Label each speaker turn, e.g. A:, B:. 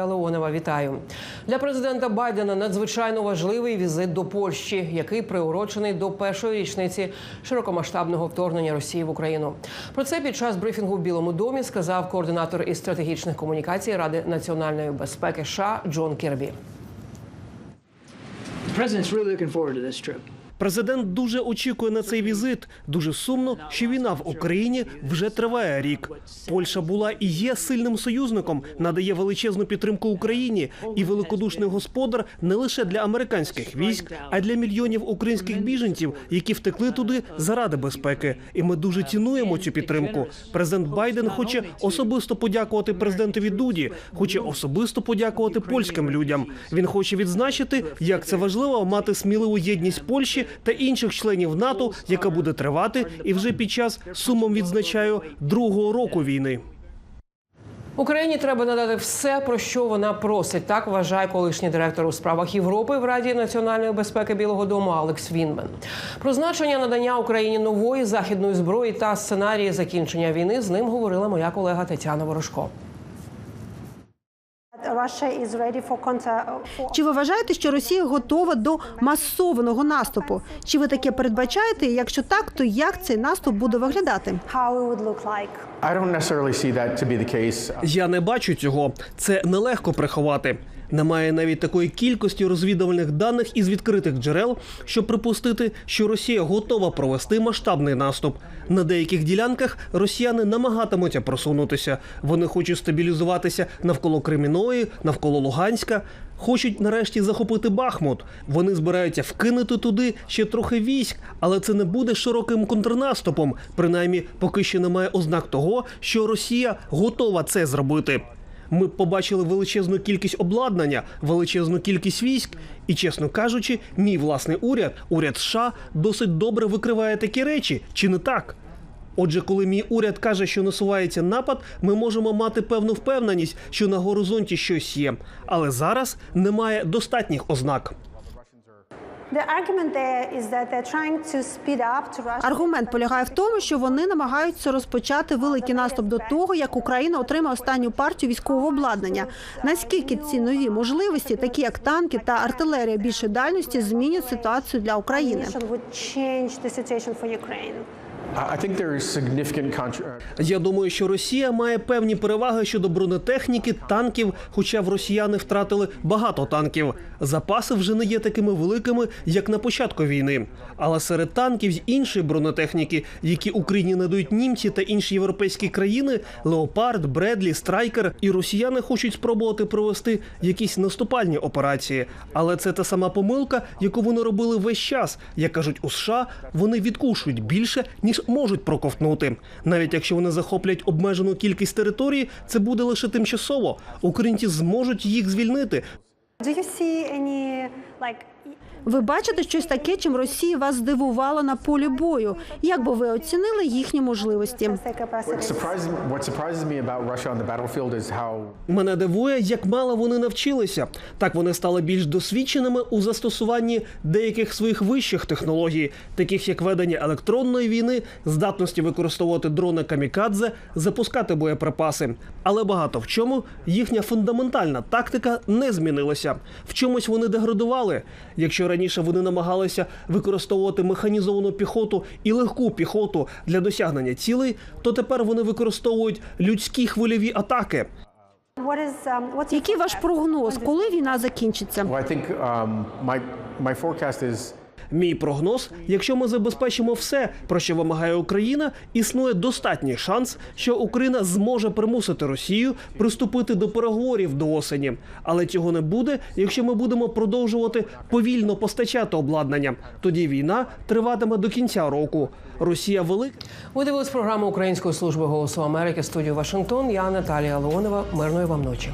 A: Леонова, вітаю для президента Байдена. Надзвичайно важливий візит до Польщі, який приурочений до першої річниці широкомасштабного вторгнення Росії в Україну. Про це під час брифінгу в Білому домі сказав координатор із стратегічних комунікацій Ради національної безпеки США Джон Кірбі.
B: Президент дуже очікує на цей візит. Дуже сумно, що війна в Україні вже триває рік. Польща була і є сильним союзником, надає величезну підтримку Україні і великодушний господар не лише для американських військ, а й для мільйонів українських біженців, які втекли туди заради безпеки. І ми дуже цінуємо цю підтримку. Президент Байден хоче особисто подякувати президентові Дуді, хоче особисто подякувати польським людям. Він хоче відзначити, як це важливо мати сміливу єдність Польщі та інших членів НАТО, яка буде тривати, і вже під час сумом відзначаю другого року війни.
A: Україні треба надати все, про що вона просить. Так вважає колишній директор у справах Європи в Раді національної безпеки Білого Дому Алекс Вінмен. Про значення надання Україні нової західної зброї та сценарії закінчення війни з ним говорила моя колега Тетяна Ворожко.
C: Чи ви вважаєте, що Росія готова до масованого наступу? Чи ви таке передбачаєте? Якщо так, то як цей наступ буде виглядати?
B: Я не бачу цього. Це нелегко приховати. Немає навіть такої кількості розвідувальних даних із відкритих джерел, щоб припустити, що Росія готова провести масштабний наступ. На деяких ділянках росіяни намагатимуться просунутися. Вони хочуть стабілізуватися навколо Креміної, навколо Луганська. Хочуть нарешті захопити Бахмут. Вони збираються вкинути туди ще трохи військ, але це не буде широким контрнаступом. Принаймні, поки що немає ознак того, що Росія готова це зробити. Ми побачили величезну кількість обладнання, величезну кількість військ, і, чесно кажучи, мій власний уряд, уряд США, досить добре викриває такі речі, чи не так? Отже, коли мій уряд каже, що насувається напад, ми можемо мати певну впевненість, що на горизонті щось є. Але зараз немає достатніх ознак.
C: Аргумент полягає в тому, що вони намагаються розпочати великий наступ до того, як Україна отримає останню партію військового обладнання. Наскільки ці нові можливості, такі як танки та артилерія більшої дальності, змінять ситуацію для України?
B: Я думаю, що Росія має певні переваги щодо бронетехніки, танків, хоча в росіяни втратили багато танків. Запаси вже не є такими великими, як на початку війни. Але серед танків з іншої бронетехніки, які Україні надають німці та інші європейські країни, леопард, Бредлі, Страйкер, і росіяни хочуть спробувати провести якісь наступальні операції. Але це та сама помилка, яку вони робили весь час. Як кажуть у США, вони відкушують більше ніж можуть проковтнути. Навіть якщо вони захоплять обмежену кількість території, це буде лише тимчасово. Українці зможуть їх звільнити.
D: Do you see any
C: Ви бачите щось таке, чим Росія вас здивувала на полі бою? Як би ви оцінили їхні можливості?
B: Мене дивує, як мало вони навчилися. Так вони стали більш досвідченими у застосуванні деяких своїх вищих технологій, таких як ведення електронної війни, здатності використовувати дрони камікадзе, запускати боєприпаси. Але багато в чому їхня фундаментальна тактика не змінилася. В чомусь вони деградували. Якщо раніше вони намагалися використовувати механізовану піхоту і легку піхоту для досягнення цілей, то тепер вони використовують людські хвильові атаки.
D: Um,
C: Який ваш прогноз, коли війна закінчиться?
B: Мій прогноз: якщо ми забезпечимо все, про що вимагає Україна, існує достатній шанс, що Україна зможе примусити Росію приступити до переговорів до осені. Але цього не буде, якщо ми будемо продовжувати повільно постачати обладнання. Тоді війна триватиме до кінця року. Росія велика.
A: Ви дивились програму Української служби голосу Америки студію Вашингтон. Я Наталія Леонова. Мирної вам ночі.